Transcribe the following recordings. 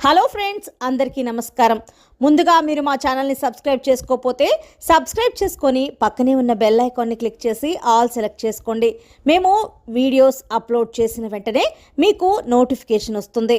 Hello friends అందరికీ నమస్కారం. ముందుగా మీరు మా ఛానల్ని సబ్స్క్రైబ్ చేసుకోకపోతే సబ్స్క్రైబ్ చేసుకొని పక్కనే ఉన్న బెల్ ఐకాన్ని క్లిక్ చేసి ఆల్ సెలెక్ట్ చేసుకోండి. మేము వీడియోస్ అప్లోడ్ చేసిన వెంటనే మీకు నోటిఫికేషన్ వస్తుంది.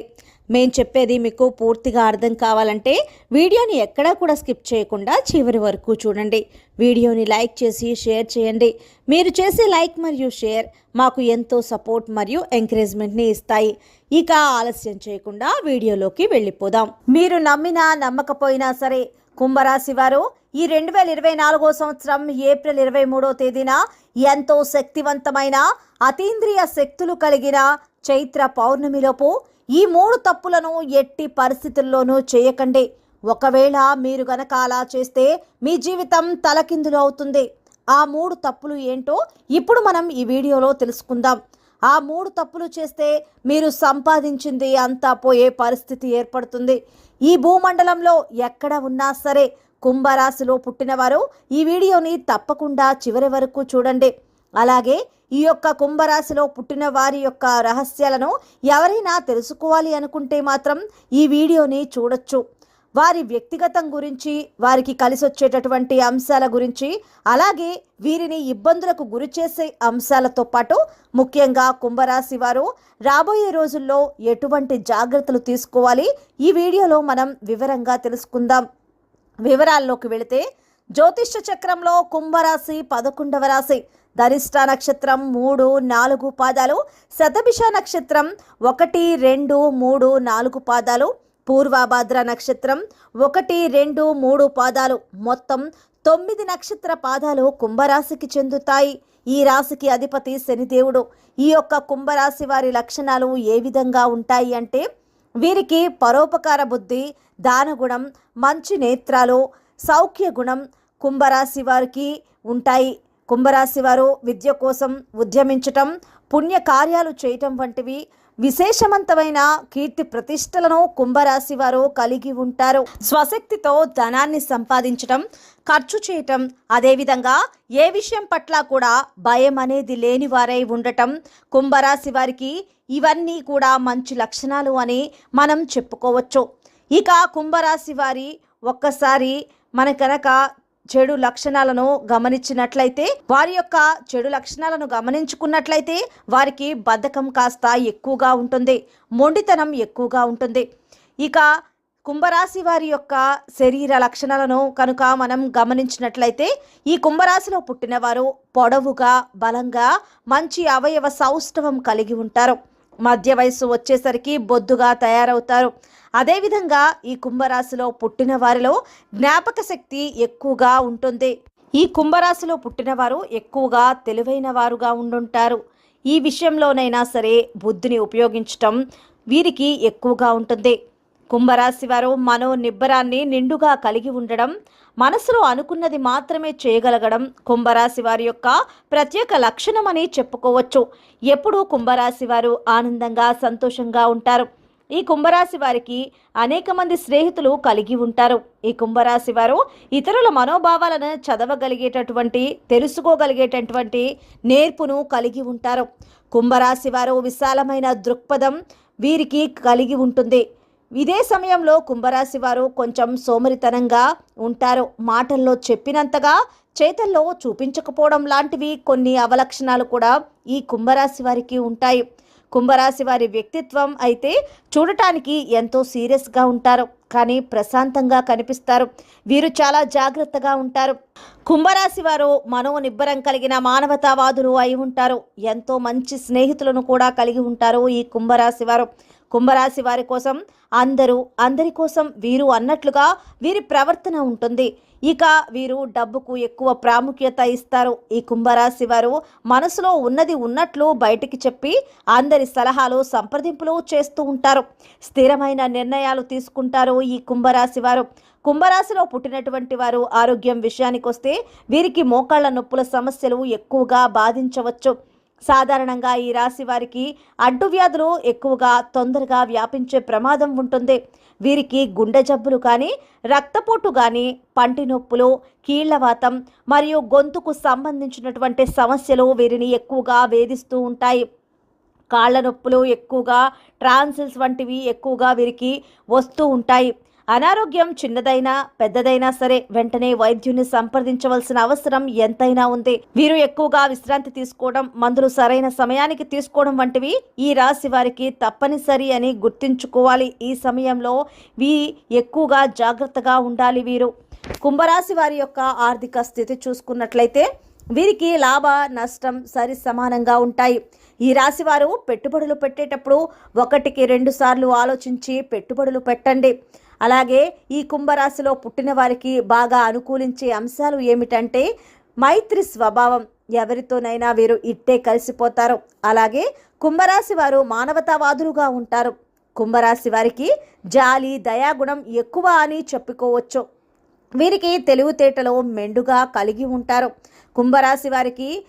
మేము చెప్పేది మీకు పూర్తిగా అర్థం కావాలంటే వీడియోని ఎక్కడా కూడా స్కిప్ చేయకుండా చివరి వరకు చూడండి. వీడియోని లైక్ చేసి షేర్ చేయండి. మీరు చేసే లైక్ మరియు షేర్ మాకు ఎంతో సపోర్ట్ మరియు ఎంకరేజ్మెంట్ని ఇస్తాయి. ఇక ఆలస్యం చేయకుండా వీడియోలోకి వెళ్ళిపోదాం. మీరు నమ్మినా నమ్మకపోయినా సరే కుంభరాశి వారు ఈ రెండు వేల ఇరవై నాలుగో సంవత్సరం ఏప్రిల్ ఇరవై మూడో తేదీన ఎంతో శక్తివంతమైన అతీంద్రియ శక్తులు కలిగిన చైత్ర పౌర్ణమిలోపు ఈ మూడు తప్పులను ఎట్టి పరిస్థితుల్లోనూ చేయకండి. ఒకవేళ మీరు గనక అలా చేస్తే మీ జీవితం తలకిందులు అవుతుంది. ఆ మూడు తప్పులు ఏంటో ఇప్పుడు మనం ఈ వీడియోలో తెలుసుకుందాం. ఆ మూడు తప్పులు చేస్తే మీరు సంపాదించింది అంతా పోయే పరిస్థితి ఏర్పడుతుంది. ఈ భూమండలంలో ఎక్కడ ఉన్నా సరే కుంభరాశిలో పుట్టినవారు ఈ వీడియోని తప్పకుండా చివరి వరకు చూడండి. అలాగే ఈ యొక్క కుంభరాశిలో పుట్టిన వారి యొక్క రహస్యాలను ఎవరైనా తెలుసుకోవాలి అనుకుంటే మాత్రం ఈ వీడియోని చూడొచ్చు. వారి వ్యక్తిగతం గురించి వారికి కలిసి వచ్చేటటువంటి అంశాల గురించి అలాగే వీరిని ఇబ్బందులకు గురి చేసే అంశాలతో పాటు ముఖ్యంగా కుంభరాశి వారు రాబోయే రోజుల్లో ఎటువంటి జాగ్రత్తలు తీసుకోవాలి? ఈ వీడియోలో మనం వివరంగా తెలుసుకుందాం. వివరాల్లోకి వెళితే జ్యోతిష్య చక్రంలో కుంభరాశి పదకొండవ రాశి. ధరిష్ట నక్షత్రం మూడు నాలుగు పాదాలు శతభిష నక్షత్రం ఒకటి రెండు మూడు నాలుగు పాదాలు పూర్వభాద్ర నక్షత్రం ఒకటి రెండు మూడు పాదాలు. మొత్తం తొమ్మిది నక్షత్ర పాదాలు కుంభరాశికి చెందుతాయి. ఈ రాశికి అధిపతి శనిదేవుడు. ఈ యొక్క కుంభరాశి వారి లక్షణాలు ఏ విధంగా ఉంటాయి అంటే వీరికి పరోపకార బుద్ధి దానగుణం మంచి నేత్రాలు సౌఖ్య గుణం కుంభరాశి వారికి ఉంటాయి. కుంభరాశి వారు విద్య కోసం ఉద్యమించటం పుణ్య కార్యాలు చేయటం వంటివి విశేషవంతమైన కీర్తి ప్రతిష్టలను కుంభరాశి వారు కలిగి ఉంటారు. స్వశక్తితో ధనాన్ని సంపాదించటం ఖర్చు చేయటం అదేవిధంగా ఏ విషయం పట్ల కూడా భయం అనేది లేని వారై ఉండటం కుంభరాశి వారికి ఇవన్నీ కూడా మంచి లక్షణాలు అని మనం చెప్పుకోవచ్చు. ఇక కుంభరాశి వారి ఒక్కసారి మన కనుక చెడు లక్షణాలను గమనించినట్లయితే వారి యొక్క చెడు లక్షణాలను గమనించుకున్నట్లయితే వారికి బద్ధకం కాస్త ఎక్కువగా ఉంటుంది మొండితనం ఎక్కువగా ఉంటుంది. ఇక కుంభరాశి వారి యొక్క శరీర లక్షణాలను కనుక మనం గమనించినట్లయితే ఈ కుంభరాశిలో పుట్టినవారు పొడవుగా బలంగా మంచి అవయవ సౌష్ఠవం కలిగి ఉంటారు. మధ్య వయస్సు వచ్చేసరికి బొద్దుగా తయారవుతారు. అదేవిధంగా ఈ కుంభరాశిలో పుట్టిన వారిలో జ్ఞాపక శక్తి ఎక్కువగా ఉంటుంది. ఈ కుంభరాశిలో పుట్టినవారు ఎక్కువగా తెలివైన వారుగా ఉండుంటారు. ఈ విషయంలోనైనా సరే బుద్ధిని ఉపయోగించటం వీరికి ఎక్కువగా ఉంటుంది. కుంభరాశి వారు మనో నిబ్బరాన్ని నిండుగా కలిగి ఉండడం మనసులో అనుకున్నది మాత్రమే చేయగలగడం కుంభరాశి వారి యొక్క ప్రత్యేక లక్షణమని చెప్పుకోవచ్చు. ఎప్పుడూ కుంభరాశి వారు ఆనందంగా సంతోషంగా ఉంటారు. ఈ కుంభరాశి వారికి అనేక మంది స్నేహితులు కలిగి ఉంటారు. ఈ కుంభరాశి వారు ఇతరుల మనోభావాలను చదవగలిగేటటువంటి తెలుసుకోగలిగేటటువంటి నేర్పును కలిగి ఉంటారు. కుంభరాశి వారు విశాలమైన దృక్పథం వీరికి కలిగి ఉంటుంది. ఇదే సమయంలో కుంభరాశి వారు కొంచెం సోమరితనంగా ఉంటారు. మాటల్లో చెప్పినంతగా చేతల్లో చూపించకపోవడం లాంటివి కొన్ని అవలక్షణాలు కూడా ఈ కుంభరాశి వారికి ఉంటాయి. కుంభరాశి వారి వ్యక్తిత్వం అయితే చూడటానికి ఎంతో సీరియస్గా ఉంటారు. కానీ ప్రశాంతంగా కనిపిస్తారు. వీరు చాలా జాగ్రత్తగా ఉంటారు. కుంభరాశి వారు మనోనిబ్బరం కలిగిన మానవతావాదులు అయి ఉంటారు. ఎంతో మంచి స్నేహితులను కూడా కలిగి ఉంటారు ఈ కుంభరాశి వారు. కుంభరాశి వారి కోసం అందరూ అందరి కోసం వీరు అన్నట్లుగా వీరి ప్రవర్తన ఉంటుంది. ఇక వీరు డబ్బుకు ఎక్కువ ప్రాముఖ్యత ఇస్తారు. ఈ కుంభరాశి వారు మనసులో ఉన్నది ఉన్నట్లు బయటికి చెప్పి అందరి సలహాలు సంప్రదింపులు చేస్తూ ఉంటారు. స్థిరమైన నిర్ణయాలు తీసుకుంటారు ఈ కుంభరాశి వారు. కుంభరాశిలో పుట్టినటువంటి వారు ఆరోగ్యం విషయానికి వస్తే వీరికి మోకాళ్ళ నొప్పుల సమస్యలు ఎక్కువగా బాధించవచ్చు. సాధారణంగా ఈ రాశి వారికి అడ్డువ్యాధులు ఎక్కువగా తొందరగా వ్యాపించే ప్రమాదం ఉంటుంది. వీరికి గుండె జబ్బులు కానీ రక్తపోటు కానీ పంటి నొప్పులు కీళ్ళవాతం మరియు గొంతుకు సంబంధించినటువంటి సమస్యలు వీరిని ఎక్కువగా వేధిస్తూ ఉంటాయి. కాళ్ళ నొప్పులు ఎక్కువగా ట్రాన్సిల్స్ వంటివి ఎక్కువగా వీరికి వస్తూ ఉంటాయి. అనారోగ్యం చిన్నదైనా పెద్దదైనా సరే వెంటనే వైద్యుని సంప్రదించవలసిన అవసరం ఎంతైనా ఉంది. వీరు ఎక్కువగా విశ్రాంతి తీసుకోవడం మందులు సరైన సమయానికి తీసుకోవడం వంటివి ఈ రాశి వారికి తప్పనిసరి అని గుర్తుంచుకోవాలి. ఈ సమయంలో వీ ఎక్కువగా జాగ్రత్తగా ఉండాలి వీరు. కుంభరాశి వారి యొక్క ఆర్థిక స్థితి చూసుకున్నట్లయితే వీరికి లాభ నష్టం సరి సమానంగా ఉంటాయి. ఈ రాశి వారు పెట్టుబడులు పెట్టేటప్పుడు ఒకటికి రెండు సార్లు ఆలోచించి పెట్టుబడులు పెట్టండి. అలాగే ఈ కుంభరాశిలో పుట్టిన వారికి బాగా అనుకూలించే అంశాలు ఏమిటంటే మైత్రి స్వభావం. ఎవరితోనైనా వీరు ఇట్టే కలిసిపోతారు. అలాగే కుంభరాశి వారు మానవతావాదులుగా ఉంటారు. కుంభరాశి వారికి జాలి దయాగుణం ఎక్కువ అని చెప్పుకోవచ్చు. వీరికి తెలివితేటలో మెండుగా కలిగి ఉంటారు. కుంభరాశి వారికి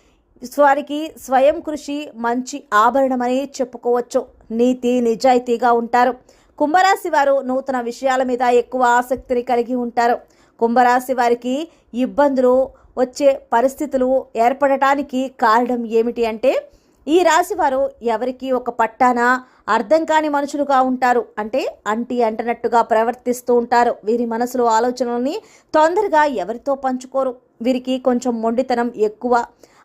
వారికి స్వయం కృషి మంచి ఆభరణమని చెప్పుకోవచ్చు. నీతి నిజాయితీగా ఉంటారు. కుంభరాశి వారు నూతన విషయాల మీద ఎక్కువ ఆసక్తిని కలిగి ఉంటారు. కుంభరాశి వారికి ఇబ్బందులు వచ్చే పరిస్థితులు ఏర్పడటానికి కారణం ఏమిటి అంటే ఈ రాశి వారు ఎవరికి ఒక పట్టాన అర్థం కాని మనుషులుగా ఉంటారు. అంటే అంటి అంటనట్టుగా ప్రవర్తిస్తూ ఉంటారు. వీరి మనసులో ఆలోచనల్ని తొందరగా ఎవరితో పంచుకోరు. వీరికి కొంచెం మొండితనం ఎక్కువ.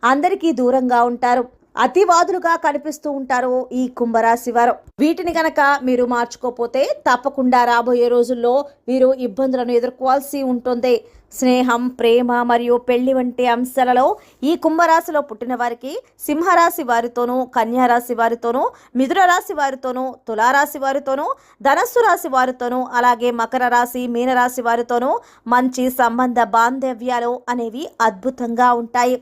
అందరికీ దూరంగా ఉంటారు. అతివాదులుగా కనిపిస్తూ ఉంటారు ఈ కుంభరాశి వారు. వీటిని గనక మీరు మార్చుకోపోతే తప్పకుండా రాబోయే రోజుల్లో మీరు ఇబ్బందులను ఎదుర్కోవాల్సి ఉంటుంది. స్నేహం ప్రేమ మరియు పెళ్ళి వంటి అంశాలలో ఈ కుంభరాశిలో పుట్టిన వారికి సింహరాశి వారితోనూ కన్యారాశి వారితోనూ మిథున రాశి వారితోనూ తులారాశి వారితోనూ ధనస్సు రాశి వారితోనూ అలాగే మకర రాశి మీనరాశి వారితోనూ మంచి సంబంధ బాంధవ్యాలు అనేవి అద్భుతంగా ఉంటాయి.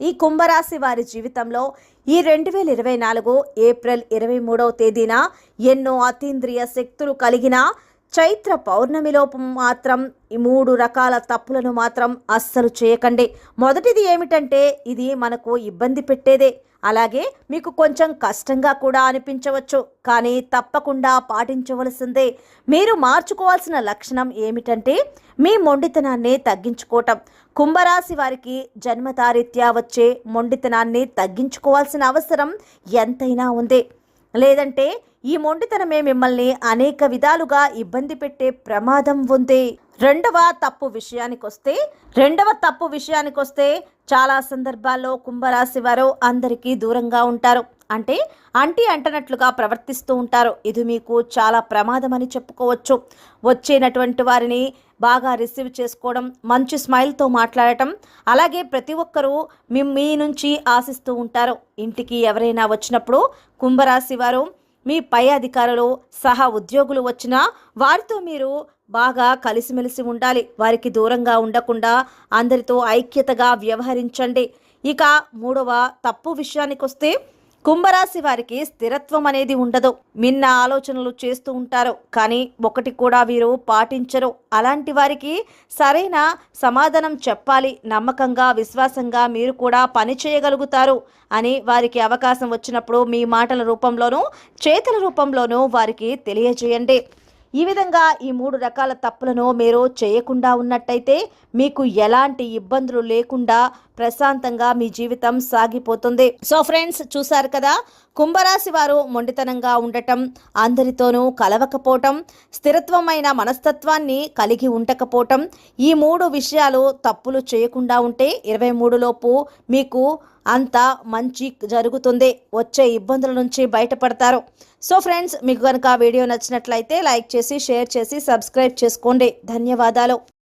ఈ కుంభరాశి వారి జీవితంలో ఈ రెండు వేల ఇరవై నాలుగు ఏప్రిల్ ఇరవై మూడవ తేదీన ఎన్నో అతీంద్రియ శక్తులు కలిగిన చైత్ర పౌర్ణమిలోపు మాత్రం ఈ మూడు రకాల తప్పులను మాత్రం అస్సలు చేయకండి. మొదటిది ఏమిటంటే ఇది మనకు ఇబ్బంది పెట్టేదే. అలాగే మీకు కొంచెం కష్టంగా కూడా అనిపించవచ్చు కానీ తప్పకుండా పాటించవలసిందే. మీరు మార్చుకోవాల్సిన లక్షణం ఏమిటంటే మీ మొండితనాన్ని తగ్గించుకోవటం. కుంభరాశి వారికి జన్మతారీత్యా వచ్చే మొండితనాన్ని తగ్గించుకోవాల్సిన అవసరం ఎంతైనా ఉంది. లేదంటే ఈ మొండితనమే మిమ్మల్ని అనేక విధాలుగా ఇబ్బంది పెట్టే ప్రమాదం ఉంది. రెండవ తప్పు విషయానికి వస్తే రెండవ తప్పు విషయానికి వస్తే చాలా సందర్భాల్లో కుంభరాశి వారు అందరికీ దూరంగా ఉంటారు. అంటే అంటి అంటనట్లుగా ప్రవర్తిస్తూ ఉంటారు. ఇది మీకు చాలా ప్రమాదం అని చెప్పుకోవచ్చు. వచ్చేనటువంటి వారిని బాగా రిసీవ్ చేసుకోవడం మంచి స్మైల్తో మాట్లాడటం. అలాగే ప్రతి ఒక్కరూ మీ మీ నుంచి ఆశిస్తూ ఉంటారు. ఇంటికి ఎవరైనా వచ్చినప్పుడు కుంభరాశి వారు మీ పై అధికారులు సహా ఉద్యోగులు వచ్చినా వారితో మీరు బాగా కలిసిమెలిసి ఉండాలి. వారికి దూరంగా ఉండకుండా అందరితో ఐక్యతగా వ్యవహరించండి. ఇక మూడవ తప్పు విషయానికి వస్తే కుంభరాశి వారికి స్థిరత్వం అనేది ఉండదు. మిన్న ఆలోచనలు చేస్తూ ఉంటారు. కానీ ఒకటి కూడా వీరు పాటించరు. అలాంటి వారికి సరైన సమాధానం చెప్పాలి. నమ్మకంగా విశ్వాసంగా మీరు కూడా పని చేయగలుగుతారు అని వారికి అవకాశం వచ్చినప్పుడు మీ మాటల రూపంలోనూ చేతల రూపంలోనూ వారికి తెలియజేయండి. ఈ విధంగా ఈ మూడు రకాల తప్పులను మీరు చేయకుండా ఉన్నట్టయితే మీకు ఎలాంటి ఇబ్బందులు లేకుండా ప్రశాంతంగా మీ జీవితం సాగిపోతుంది. సో ఫ్రెండ్స్ చూసారు కదా? కుంభరాశి వారు మొండితనంగా ఉండటం అందరితోనూ కలవకపోవటం స్థిరత్వమైన మనస్తత్వాన్ని కలిగి ఉండకపోవటం ఈ మూడు విషయాలు తప్పులు చేయకుండా ఉంటే ఇరవై మూడులోపు మీకు అంత మంచి జరుగుతుంది. వచ్చే ఇబ్బందుల నుంచి బయటపడతారు. సో ఫ్రెండ్స్ మీకు కనుక వీడియో నచ్చినట్లయితే లైక్ చేసి షేర్ చేసి సబ్స్క్రైబ్ చేసుకోండి. ధన్యవాదాలు.